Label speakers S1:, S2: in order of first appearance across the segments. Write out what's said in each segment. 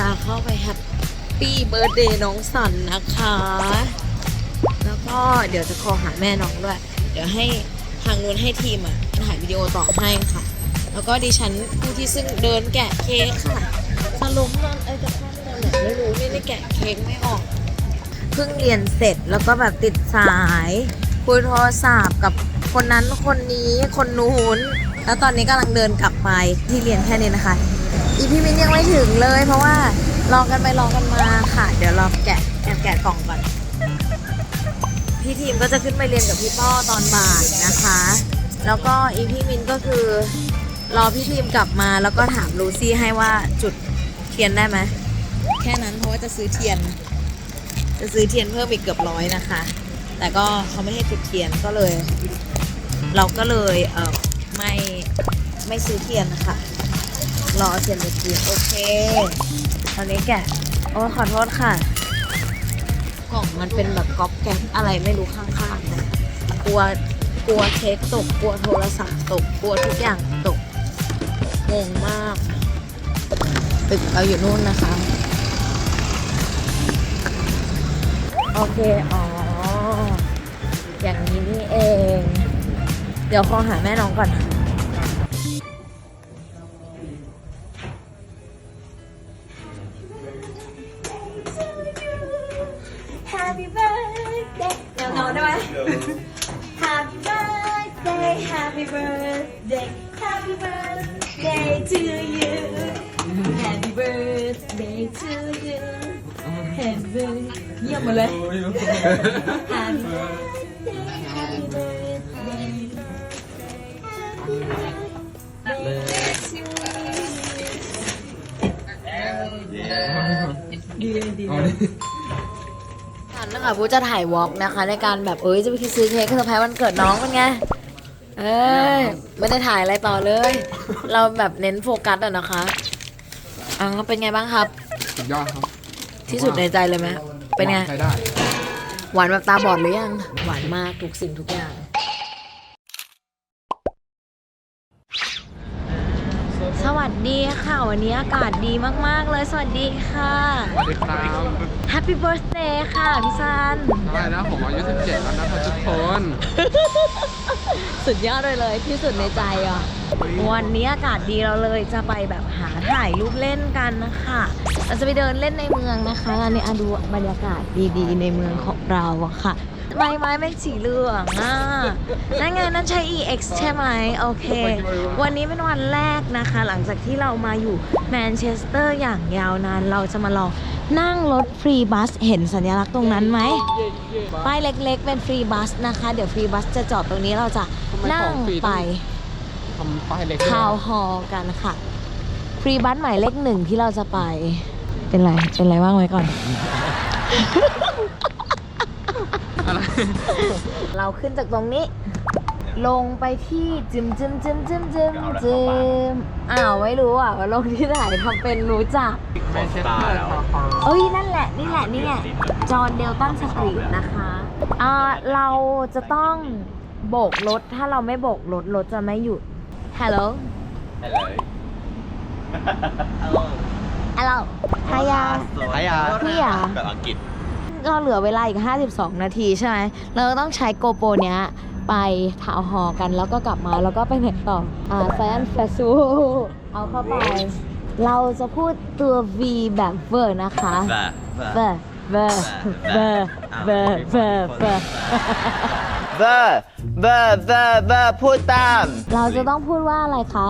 S1: จะเข้าไปแฮปปี้เบิร์ดเดย์น้องสันนะคะ แล้วก็เดี๋ยวจะคอหาแม่น้องด้วย เดี๋ยวให้ทางนู้นให้ทีมอะถ่ายวิดีโอต่อให้ค่ะ แล้วก็ดิฉันผู้ที่ซึ่งเดินแกะเค้กค่ะสรุปนั่นไอ้จะพลาดอะไรไม่รู้นี่ได้แกะเค้กไม่ออกเพิ่งเรียนเสร็จแล้วก็แบบติดสาย คุยโทรศัพท์กับคนนั้นคนนี้คนนู้นแล้วตอนนี้กำลังเดินกลับไปที่เรียนแค่นี้นะคะ อีพี่มินยังไม่ถึงเลย เพราะว่ารอกันไปรอกันมาค่ะ เดี๋ยวเราแกะแอบแกะกล่องก่อน พี่ทีมก็จะขึ้นไปเรียนกับพี่ป้อตอนบ่ายนะคะ แล้วก็อีพี่มินก็คือ รอพี่ทีมกลับมาแล้วก็ถามลูซี่ให้ว่าจุดเทียนได้ไหมแค่นั้นเพราะว่าจะซื้อเทียน จะซื้อเทียนเพิ่มอีกเกือบร้อยนะคะ แต่ก็เขาไม่ให้จุดเทียนก็เลย เราก็เลยเออไม่ไม่ซื้อเทียนนะคะ รอเอาเทียนไปกินโอเคตอนนี้แกะโอ้ขอโทษค่ะ กล่องมันเป็นแบบก๊อปแก๊ปอะไรไม่รู้ข้างๆนะกลัวกลัวเค้กตกกลัวโทรศัพท์ตกกลัวทุกอย่างตกงงมากตึกเราอยู่นู่นนะคะ โอเค อ๋อ อย่างนี้นี่เอง เดี๋ยวขอหาแม่น้องก่อน Happy birthday Happy birthday to you Happy birthday to you Happy birthday เยี่ยมหมดเลย Happy birthday Happy birthday Happy birthday to you ฉันนะคะผู้จะถ่ายวอล์กนะคะ ในการแบบเอ้ยจะไปซื้อเค้กเซอร์ไพรส์วันเกิดน้องเป็นไง เอ้ยไม่ได้ถ่ายอะไรต่อเลย เราแบบเน้นโฟกัสอะนะคะอ่าเป็นไงบ้างครับ
S2: สุดยอดครับ
S1: ที่สุดในใจเลยไหมเป็นไง
S2: ใช้ได้
S1: หวานแบบตาบอดหรือยัง หวานมากทุกสิ่งทุกอย่าง ค่ะ วันนี้อากาศดีมากๆเลย สวัสดีค่ะ
S2: สวัสดีครับ
S1: Happy Birthday ค่ะพี่ซัน
S2: อะไรนะผมอายุ 17 แล้วนะครับทุกคน
S1: สุดยอดเลยเลยที่สุดในใจอะ วันนี้อากาศดีเราเลยจะไปแบบหาถ่ายรูปเล่นกันนะคะเราจะไปเดินเล่นในเมืองนะคะอันนี้อะดูบรรยากาศดีๆ ในเมืองของเราอะค่ะ ไม้ไม้เป็นสีเหลืองอะนั่นไงนั่นใช่ EX ใช่ไหมโอเค วันนี้เป็นวันแรกนะคะ หลังจากที่เรามาอยู่แมนเชสเตอร์อย่างยาวนาน เราจะมาลองนั่งรถฟรีบัส เห็นสัญลักษณ์ตรงนั้นไหมป้ายเล็กๆ เป็นฟรีบัสนะคะ เดี๋ยวฟรีบัสจะจอดตรงนี้เราจะนั่งไป
S2: ทำป้ายเล็ก
S1: ทาวน์ฮอลล์กันค่ะ ฟรีบัสหมายเลขหนึ่งที่เราจะไป เป็นไร เป็นไรว่างไว้ก่อน
S2: อะไร
S1: เราขึ้นจากตรงนี้ ลงไปที่จิมจิมจิมจิมจิมจิมอ้าวไม่รู้อะว่าลงที่ไหนทำเป็นรู้จัก
S2: แมนเชสเตอร์ทาวน์ฮอลล์
S1: เอ้ยนั่นแหละนี่แหละนี่แหละจอห์นเดลตันสตรีทนะคะอ่าเราจะต้องโบกรถถ้าเราไม่โบกรถรถจะไม่หยุดฮัลโหลฮัลโหลฮายา
S3: หายา
S1: พี่อะ
S3: แบบอังกฤษ
S1: ก็เหลือเวลาอีก 52 นาทีใช่ไหม เราก็ต้องใช้โกโปรเนี้ยไปถาวหอกันแล้วก็กลับมาแล้วก็ไปไหนต่อ อ่าแฟนแฟซูเอาเข้าไป เราจะพูดตัว V แบบเวอร์นะคะ
S3: แบบ
S1: เบอร์เบอร์เบอร์เบอร์เบอร์เบอร์
S3: เบอร์เบอร์เบอร์เบอร์พูดตาม
S1: เราจะต้องพูดว่าอะไรคะ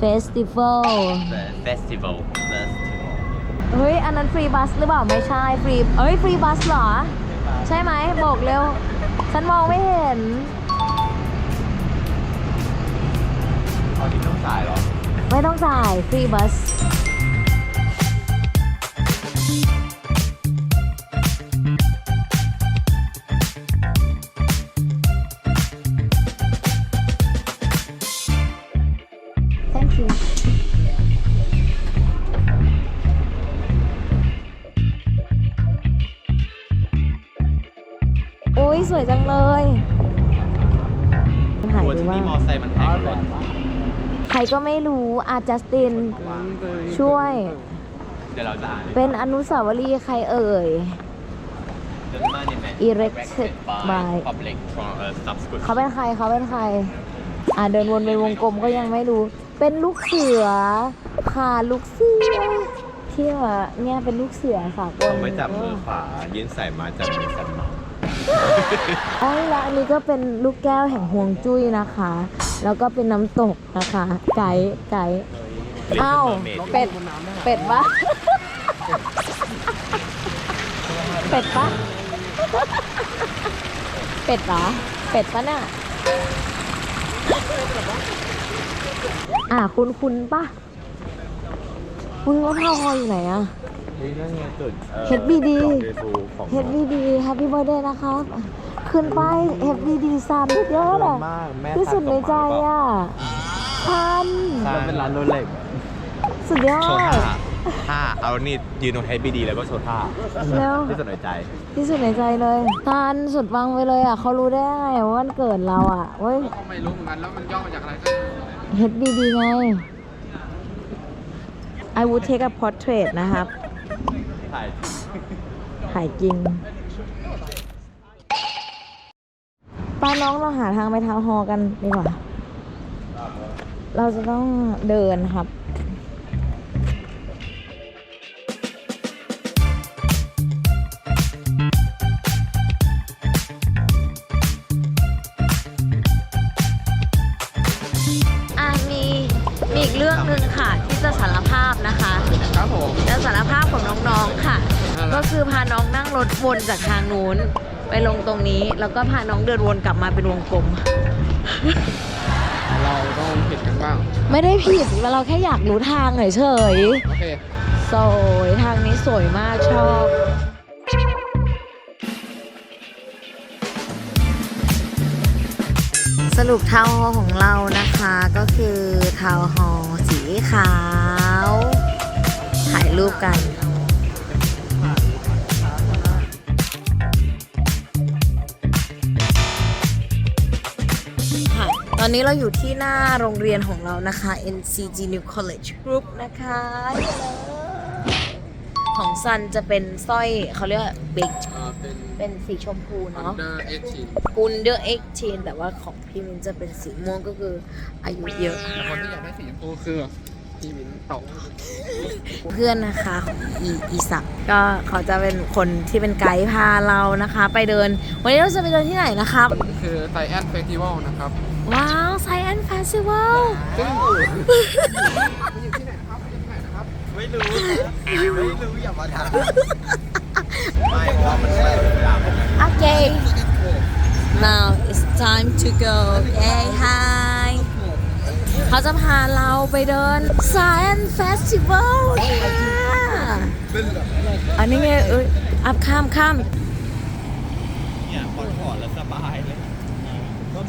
S1: Festival
S3: เฟสติวัล
S1: เฮ้ย อันนั้นฟรีบัสหรือเปล่า ไม่ใช่ฟรีเอ้ย ฟรีบัสเหรอ ใช่ไหมบอกเร็ว ฉันมองไม่เห็น
S3: ตอนนี้ต้องจ่ายหรอ
S1: ไม่ต้องจ่าย ฟรีบัส
S3: ก็
S1: ไม่รู้อาจัสติน ช่วย
S3: เดี๋ยวเราจะอ่าน
S1: เป็นอนุสาวรีย์ใครเอ่ย
S3: The monument
S1: Erected by
S3: public from a subscription
S1: เขาเป็นใครเขาเป็นใคร อ่าเดินวนเป็นวงกลมก็ยังไม่รู้ เป็นลูกเสือค่ะลูกเสือที่ว่าเนี่ยเป็นลูกเสือสากล
S3: เอาไว้จับมือขวายื่นใส่มาจับมือสันเมา
S1: อ๋อแล้วอันนี้ก็เป็นลูกแก้วแห่งห่วงจุ้ยนะคะ แล้วก็เป็นน้ำตกนะคะ ไก่ไก่อ้าวเป็ด
S2: บนน้ำได้
S1: เป็ดปะเป็ดปะเป็ดเหรอ เป็ดปะน่ะอะคุณคุณปะมึงรถเท่าฮออยู่ไหนอะ
S3: นี่นั่นไงจุด
S1: HBD
S3: ของ
S1: HBD Happy Birthday นะครับ ขึ้นไป HBD ซันเยอะเลย
S3: มากแม่
S1: ที่สุดในใจอะทัน
S3: มันเป็นร้านโรเล็ก
S1: สุดยอ
S3: โชว์
S1: ด
S3: ท่าท่าเอานี่ยืนตรงเฮดบีดีแล้วก็โชว์ท่า
S1: แล้ว
S3: ที่สุดในใจ
S1: ที่สุดในใจเลยทันสุดฟังไปเลยอะเขารู้ได้ไงว่าวันเกิดเราอะเว้ย
S2: ก็ไม่รู้เหมือนกันแล้วมันย่อมาจากอะไรก็
S1: HBD ไง I would take a portrait นะครับ
S3: ถ่าย
S1: ถ่ายจริง ป้าน้องเราหาทางไปทาวน์ฮอลล์กันดีกว่า เราจะต้องเดินครับอะมีมีอีกเรื่องหนึ่งค่ะที่จะสารภาพนะคะ
S2: ครับผม
S1: จะสารภาพของน้องๆค่ะ
S2: อะไร
S1: ก็คือพาน้องนั่งรถวนจากทางนู้น ไปลงตรงนี้ แล้วก็พาน้องเดินวนกลับมาเป็นวงกลม
S2: เราต้องผิดกันบ้าง
S1: ไม่ได้ผิดเราแค่อยากรู้ทางเฉย
S2: โอเค
S1: ๆสวยทางนี้สวยมากชอบ สรุปทาวน์ฮอลล์ของเรานะคะก็คือทาวน์ฮอลล์สีขาว ถ่ายรูปกัน อนนี้เราอยู่ที่หน้าโรงเรียนของเรานะคะ NCG New College Group นะคะของซันจะเป็นสร้อยเขาเรียกว่าเบก
S2: เอ่อเป็น
S1: เป็นสีชมพูเนาะ
S2: under 18
S1: Under 18แต่ว่าของพี่มินจะเป็นสีม่วงก็คืออายุเยอะ
S2: แต่คนที่อยากได้สีชมพูคือ พี่มิ้นตก
S1: เพื่อนนะคะของอีอีสักก็เขาจะเป็นคนที่เป็นไกด์พาเรานะคะ ไปเดิน วันนี้เราจะไปเดินที่ไหนนะครับ
S2: คือไซแอนเฟสติวัลนะครับ
S1: ว้าว Science Festival
S2: ซึ่งมันอยู่ที่ไหนนะครับมันอยู่ที่ไหนนะครับ
S3: ไม่รู้ไม่รู้อย่ามาถามไม่เพราะว่ามันไม่รู้อย่าง
S1: Okay now it's time to go okay hi เขาจะพาเราไปเดิน Science Festival ค่ะอันนี้ไงเอ้ยอัพข้ามข้าม
S3: เนี่ยพอถอดแล้วสบายเลย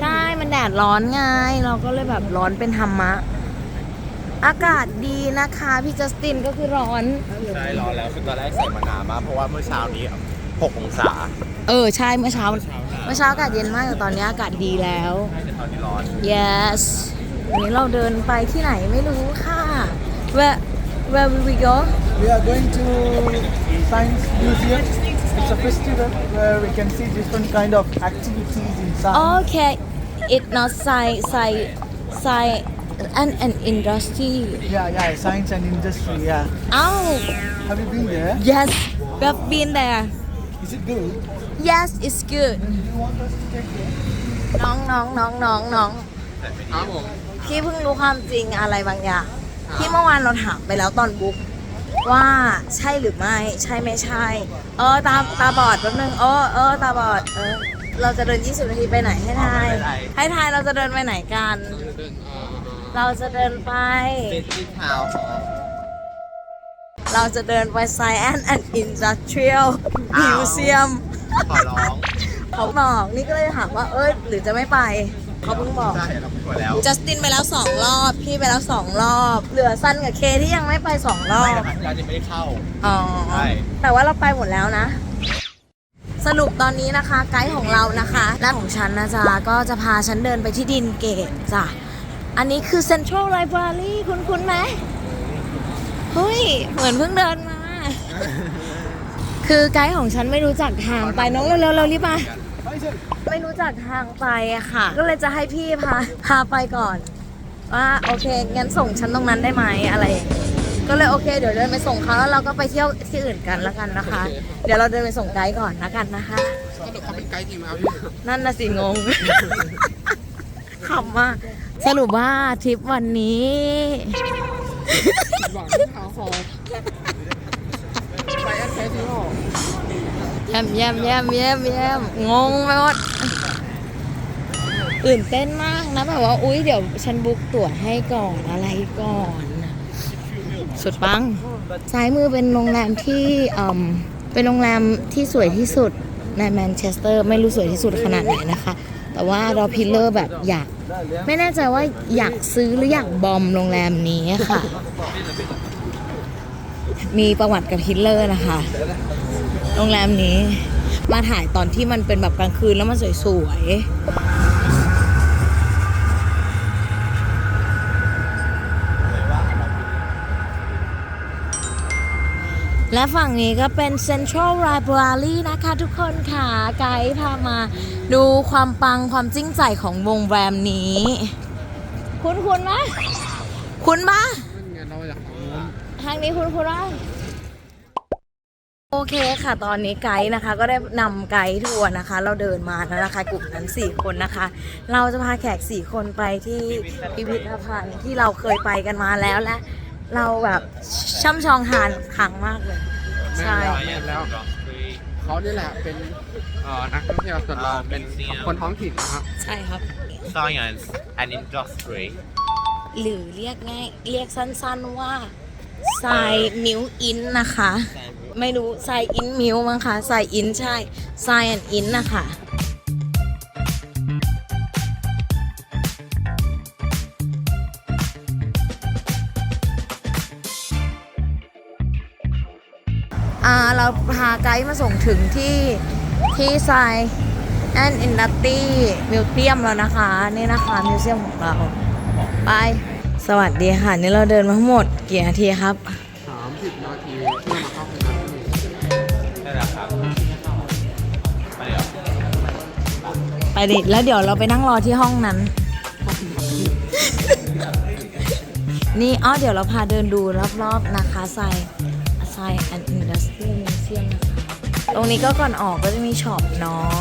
S1: ใช่ มันแดดร้อนไง เราก็เลยแบบร้อนเป็นธรรมะ อากาศดีนะคะ พี่จัสตินก็คือร้อน
S3: ใช่ร้อนแล้วคือตอนแรกใส่มาหนามากเพราะว่าเมื่อเช้านี้6องศา
S1: เออ ใช่ เมื่อเช้า เมื่อเช้าอากาศเย็นมากแต่ตอนนี้อากาศดีแล้ว
S3: ใช่แต่ตอนนี้ร้อน
S1: yes วันนี้เราเดินไปที่ไหนไม่รู้ค่ะ where where will we go
S4: We are going to Science Museum. It's a festival where we can see different kind of activities in science.
S1: okay it's not science science science and an industry
S4: Yeah, yeah, science and industry. Yeah.
S1: oh
S4: Have you been there?
S1: yes we have been there
S4: Is it good?
S1: yes it's good
S4: Do you want us to take you?
S1: น้องน้องน้องน้องน้อง
S2: ครับผม
S1: พี่เพิ่งรู้ความจริงอะไรบางอย่าง ที่เมื่อวานเราถามไปแล้วตอนบุ๊กว่าใช่หรือไม่ใช่ไม่ใช่ เออตาตาบอดแป๊บนึงเออเออตาบอดเออเราจะเดิน 20 นาทีไปไหนให้ทาย
S3: ไม่เป็นไร
S1: ให้ทายเราจะเดินไปไหนกัน
S2: เดินเอ่อ
S1: เราจะเดินไป
S3: เป็นที่เท้า
S1: เราจะเดินไป Science and Industrial Museum
S3: ขอร้อง
S1: เขาบอกนี่ก็เลยถามว่าเออหรือจะไม่ไป เขาเพิ่งบอก
S3: ใช่เราไปแล้ว
S1: จัสตินไปแล้วสองรอบ พี่ไปแล้วสองรอบ เหลือซันกับเคที่ยังไม่ไปสองรอ
S3: ไม่
S1: บ
S3: นะครับเราจะไม่ได้เข้า
S1: อ๋อ
S3: ใช่
S1: แต่ว่าเราไปหมดแล้วนะ สรุปตอนนี้นะคะไกด์ของเรานะคะร้านของฉันนะจ๊ะ ก็จะพาฉันเดินไปที่ดินเกตจ้ะ อันนี้คือ Central Library คุณคุณไหมเฮ้ย เหมือนเพิ่งเดินมา คือไกด์ของฉันไม่รู้จักทางไปน้องเร็วๆเร็วรีบมา ไม่รู้จักทางไปอะค่ะ ก็เลยจะให้พี่พาพาไปก่อน ว่าโอเคงั้นส่งฉันตรงนั้นได้ไหมอะไรอย่างงี้ก็เลยโอเคเดี๋ยวเดินไปส่งเขาแล้วเราก็ไปเที่ยวที่อื่นกันแล้วกันนะคะ เดี๋ยวเราเดินไปส่งไกด์ก่อนแล้วกันนะคะ
S2: สรุปเขาเป็นไกด์จริงไหมครับพี่
S1: นั่นน่ะสิงงขำมากสรุปว่าทริปวันนี้
S2: หวังที่เท้าคอไปแอดแคสซิโอ
S1: แยมแย้มแย้มแย้มแยมงงไปหมดตื่นเต้นมากนะแบบว่าอุ๊ยเดี๋ยวฉันบุ๊กตั๋วให้ก่อนอะไรก่อน สุดปังซ้ายมือเป็นโรงแรมที่เอ่มเป็นโรงแรมที่สวยที่สุดในแมนเชสเตอร์ไม่รู้สวยที่สุดขนาดไหนนะคะ แต่ว่าเราพิลเลอร์แบบอยาก ไม่แน่ใจว่าอยากซื้อหรืออยากบอมโรงแรมนี้ค่ะ มีประวัติกับฮิตเลอร์นะคะ โรงแรมนี้ มาถ่ายตอนที่มันเป็นแบบกลางคืนแล้วมันสวยๆ และฝั่งนี้ก็เป็น Central Library นะคะทุกคนค่ะ ไกด์พามาดูความปังความจิ้งใจของโรงแรมนี้ คุณคุณไหมคุณปะ
S2: นั่นไงเราอยากของนู้น
S1: ทางนี้คุณคุณว่า โอเคค่ะ ตอนนี้ไกด์นะคะ ก็ได้นำไกด์ทัวร์นะคะ เราเดินมาแล้วนะคะกลุ่มนั้น4คนนะคะ เราจะพาแขก4คนไปที่พิพิธภัณฑ์ที่เราเคยไปกันมาแล้วและ เราแบบช่ำชองหานขังมากเลย ใช่
S2: แม่นแล้วเขานี่แหละเป็นเอ่อนักท่องเที่ยวส่วนเราเป็นคนท้องถิ่นนะครับ
S1: ใช่ครับ
S3: science and industry
S1: หรือเรียกง่ายเรียกสั้นๆว่าไซมิวอินนะคะ ไม่รู้ไซอินมิวมั้งคะไซอินใช่ไซแอนอินนะคะอ่าเราพาไกด์มาส่งถึงที่ที่ไซแอนอินดัตตี้มิวเซียมแล้วนะคะ นี่นะคะมิวเซียมของเรา ไป สวัสดีค่ะ นี่เราเดินมาทั้งหมดกี่นาทีครับ
S2: สามสิบ
S3: ดิ
S1: แล้วเดี๋ยวเราไปนั่งรอที่ห้องนั้น นี่อ๋อเดี๋ยวเราพาเดินดูรอบๆนะคะไซไซแอนด์อินดัสทรีมิวเซียมนะคะ ตรงนี้ก็ก่อนออกก็จะมีช็อปเนาะ